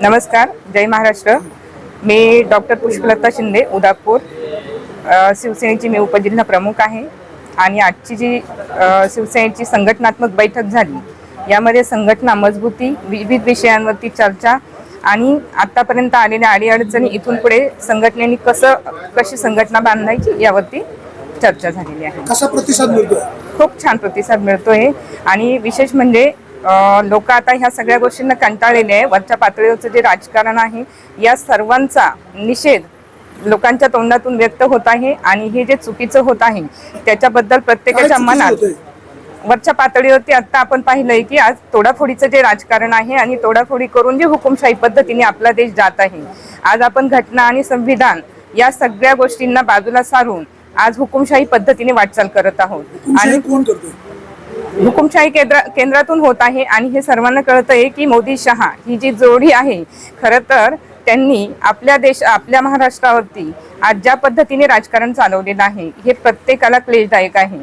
नमस्कार जय महाराष्ट्र. मी डॉक्टर पुष्पलता शिंदे उदापूर. शिवसेनेची मी उपजिल्हा प्रमुख आहे आणि आजची जी शिवसेनेची संघटनात्मक बैठक झाली यामध्ये संघटना मजबूती विविध विषयांवरती चर्चा आणि आतापर्यंत आलेल्या अडीअडचणी इथून पुढे संघटनेने कसं कशी संघटना बांधायची यावरती चर्चा झालेली आहे. कसा प्रतिसाद मिळतोय? खूप छान प्रतिसाद मिळतोय आणि विशेष म्हणजे लोक आता ह्या सगळ्या गोष्टींना कंटाळलेले आहे. वरच्या पातळीवरचं जे राजकारण आहे या सर्वांचा निषेध लोकांच्या तोंडातून व्यक्त होत आहे आणि हे जे चुकीचं होत आहे त्याच्याबद्दल प्रत्येकाच्या मनात? वरच्या पातळीवरती आता आपण पाहिलंय की आज तोडाफोडीचं जे राजकारण आहे आणि तोडाफोडी करून जे हुकुमशाही पद्धतीने आपला देश जात आहे आज आपण घटना आणि संविधान या सगळ्या गोष्टींना बाजूला सारून आज हुकुमशाही पद्धतीने वाटचाल करत आहोत. आणि हुकुमशाही केंद्र केंद्रातून होत आहे आणि हे सर्वांना कळत आहे की मोदी शहा ही जी जोडी आहे खरं तर त्यांनी आपल्या देश आपल्या महाराष्ट्रावरती आज ज्या पद्धतीने राजकारण चालवलेलं आहे हे प्रत्येकाला क्लेशदायक आहे.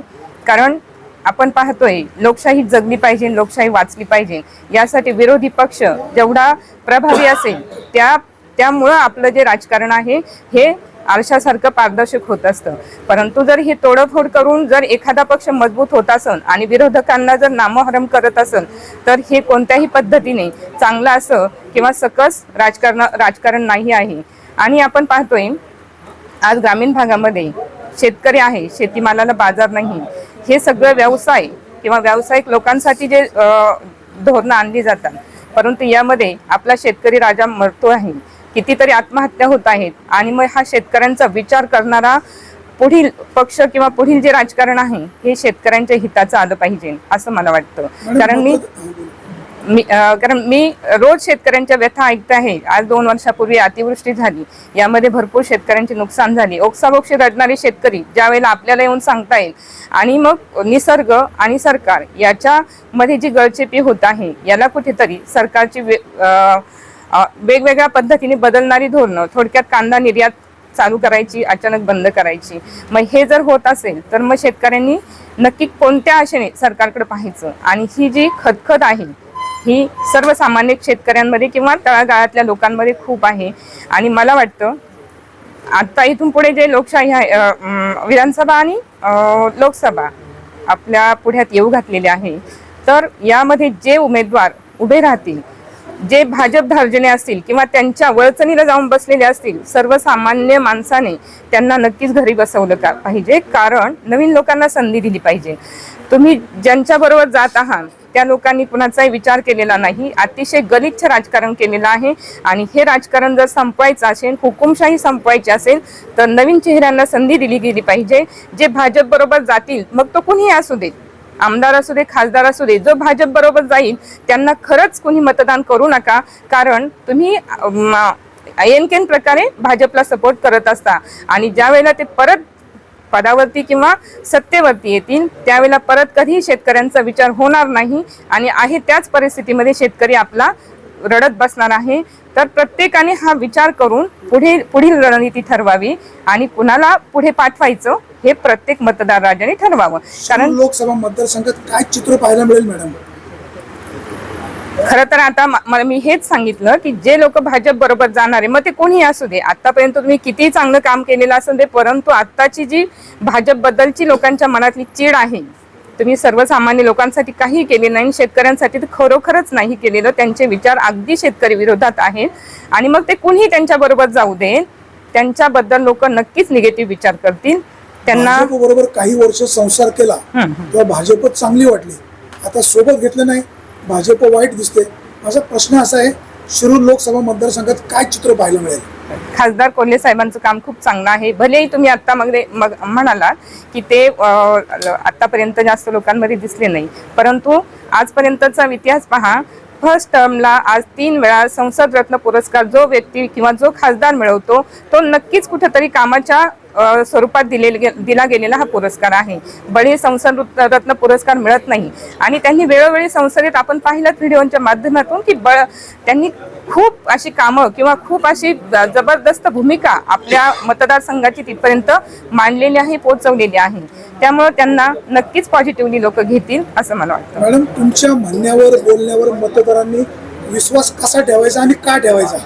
कारण आपण पाहतोय लोकशाही जगली पाहिजे लोकशाही वाचली पाहिजे. यासाठी विरोधी पक्ष जेवढा प्रभावी असेल त्या त्यामुळं आपलं जे राजकारण आहे हे आरशासारखं पारदर्शक होत असतं. परंतु जर हे तोडफोड करून जर एखादा पक्ष मजबूत होत असेल आणि विरोधकांना जर नामहरम करत असेल तर हे कोणत्याही पद्धतीने चांगलं असं किंवा सकस राजकारण राजकारण नाही आहे. आणि आपण पाहतोय आज ग्रामीण भागामध्ये शेतकरी आहे शेतीमालाला बाजार नाही. हे सगळं व्यवसाय किंवा व्यावसायिक लोकांसाठी जे धोरणं आणली जातात. परंतु यामध्ये आपला शेतकरी राजा मरतो आहे. कितीतरी आत्महत्या होत आहेत. आणि मग हा शेतकऱ्यांचा विचार करणारा पुढील पक्ष किंवा पुढील जे राजकारण आहे हे शेतकऱ्यांच्या हिताचं आलं पाहिजे असं मला वाटतं. कारण मी मी कारण मी रोज शेतकऱ्यांच्या व्यथा ऐकते आहे. आज दोन वर्षापूर्वी अतिवृष्टी झाली. यामध्ये भरपूर शेतकऱ्यांचे नुकसान झाले. ओक्साबोक्षी रडणारे शेतकरी ज्या वेळेला आपल्याला येऊन सांगता येईल. आणि मग निसर्ग आणि सरकार याच्यामध्ये जी गळचेपी होत आहे याला कुठेतरी सरकारची वेगवेगळ्या पद्धतीने बदलणारी धोरणं थोडक्यात कांदा निर्यात चालू करायची अचानक बंद करायची. मग हे जर होत असेल तर मग शेतकऱ्यांनी नक्की कोणत्या आशेने सरकारकडे पाहायचं? आणि ही जी खतखत आहे ही सर्वसामान्य शेतकऱ्यांमध्ये किंवा तळागाळातल्या लोकांमध्ये खूप आहे. आणि मला वाटतं आता इथून पुढे जे लोकशाही आहे विधानसभा आणि लोकसभा आपल्या पुढ्यात येऊ घातलेले आहे तर यामध्ये जे उमेदवार उभे राहतील जे भाजप धार्जने असतील किंवा त्यांच्या वळचणीला जाऊन बसलेले असतील सर्वसामान्य माणसाने त्यांना नक्कीच घरी बसवलं का पाहिजे? कारण नवीन लोकांना संधी दिली पाहिजे. तुम्ही ज्यांच्याबरोबर जात आहात त्या लोकांनी कुणाचाही विचार केलेला नाही. अतिशय गलिच्छ राजकारण केलेलं आहे. आणि हे राजकारण जर संपवायचं असेल हुकुमशाही संपवायची असेल तर नवीन चेहऱ्यांना संधी दिली गेली पाहिजे. जे भाजप बरोबर जातील मग तो कुणीही असू देत. आमदार असू दे खासदार असू दे जो भाजप बरोबर जाईल त्यांना खरंच कोणी मतदान करू नका. कारण तुम्ही एन प्रकारे भाजपला सपोर्ट करत असता. आणि ज्या वेळेला ते परत पदावरती किंवा सत्तेवरती येतील त्यावेळेला परत कधीही शेतकऱ्यांचा विचार होणार नाही. आणि आहे त्याच परिस्थितीमध्ये शेतकरी आपला रडत बसणार आहे तर प्रत्येकाने हा विचार करून पुढे पुढील रणनीती ठरवावी आणि कुणाला पुढे पाठवायचं हे प्रत्येक मतदार राजाने ठरवावं. कारण लोकसभा मतदारसंघात काय चित्र पाहायला मिळेल मॅडम? खरं तर आता म- मला मी हेच सांगितलं की जे लोक भाजप बरोबर जाणार मग ते कोणीही असू दे. आतापर्यंत तुम्ही कितीही चांगलं काम केलेलं असू दे परंतु आत्ताची जी भाजप बद्दलची लोकांच्या मनातली चीड आहे तुम्ही सर्वसामान्य लोकांसाठी काही केले नाही शेतकऱ्यांसाठी तर खरोखरच नाही केलेलं. त्यांचे विचार अगदी शेतकरी विरोधात आहेत. आणि मग ते कुणीही त्यांच्या बरोबर जाऊ दे त्यांच्याबद्दल लोक नक्कीच निगेटिव्ह विचार करतील. त्यांना भाजप बरोबर काही वर्ष संसार केला. तेव्हा भाजपच चांगली वाटली. आता सोबत घेतलं नाही भाजप वाईट दिसते. माझा प्रश्न असा आहे शिरूर लोकसभा मतदारसंघात काय चित्र पाहायला मिळेल? खासदार कोल्हे साहेबांचं काम खूप चांगलं आहे. भलेही तुम्ही आत्ता मग मग म्हणाला की ते आत्तापर्यंत जास्त लोकांमध्ये दिसले नाही. परंतु आजपर्यंतचा इतिहास पहा. फर्स्ट टर्मला आज तीन वेळा संसद रत्न पुरस्कार जो व्यक्ती किंवा जो खासदार मिळवतो तो नक्कीच कुठेतरी कामाच्या स्वरूपात दिलेले गे- दिला गेलेला हा पुरस्कार आहे. बळे संसद रत्न रत्न पुरस्कार मिळत नाही. आणि त्यांनी वेळोवेळी संसदेत आपण पाहिलं व्हिडिओच्या माध्यमातून की बळ त्यांनी खूप अशी कामं किंवा खूप अशी ज- जबरदस्त भूमिका आपल्या मतदारसंघाची तिथपर्यंत मांडलेली आहे पोहोचवलेली आहे. त्यामुळे त्यांना नक्कीच पॉझिटिव्हली लोक घेतील असं मला वाटतं. मॅडम तुमच्या म्हणण्यावर बोलण्यावर मतदारांनी विश्वास कसा ठेवायचा आणि का ठेवायचा?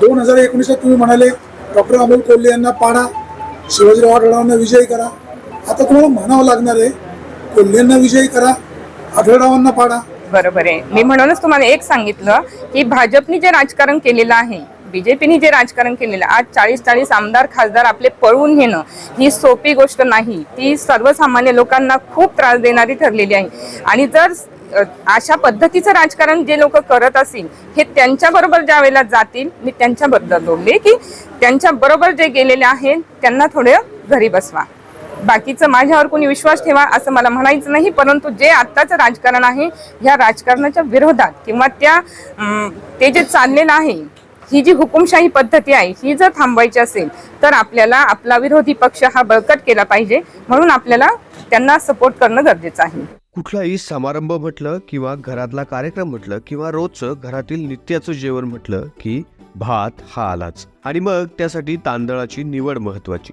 दोन हजार एकोणीसला तुम्ही म्हणाले डॉक्टर अमोल कोल्हे यांना पाडा शिवाजीराव आढळरावांना विजयी करा. आता तुम्हाला म्हणावं लागणार आहे कोल्हेंना विजयी करा आढळरावांना पाडा. बरोबर आहे. मी म्हणूनच तुम्हाला एक सांगितलं की भाजपने जे राजकारण केलेलं आहे बीजेपीने जे राजकारण केलेलं आहे, आज चाळीस चाळीस आमदार खासदार आपले पळवून घेणं ही सोपी गोष्ट नाही. ती सर्वसामान्य लोकांना खूप त्रास देणारी ठरलेली आहे. आणि जर अशा पद्धतीचं राजकारण जे लोक करत असतील हे त्यांच्याबरोबर ज्या वेळेला जातील मी त्यांच्याबद्दल बोलले की त्यांच्या बरोबर जे गेलेले आहेत त्यांना थोडं घरी बसवा. बाकीचं माझ्यावर कोणी विश्वास ठेवा असं मला म्हणायचं नाही परंतु जे आत्ताचं राजकारण आहे ह्या राजकारणाच्या विरोधात किंवा त्या ते जे चाललेलं आहे ही जी हुकुमशाही पद्धती आहे ही जर थांबवायची असेल तर आपल्याला आपला विरोधी पक्ष हा बळकट केला पाहिजे म्हणून आपल्याला त्यांना सपोर्ट करणं गरजेचं आहे. कुठलाही समारंभ म्हटलं किंवा घरातला कार्यक्रम म्हटलं किंवा रोजचं घरातील नित्याचं जेवण म्हटलं की भात हा आलाच. आणि मग त्यासाठी तांदळाची निवड महत्वाची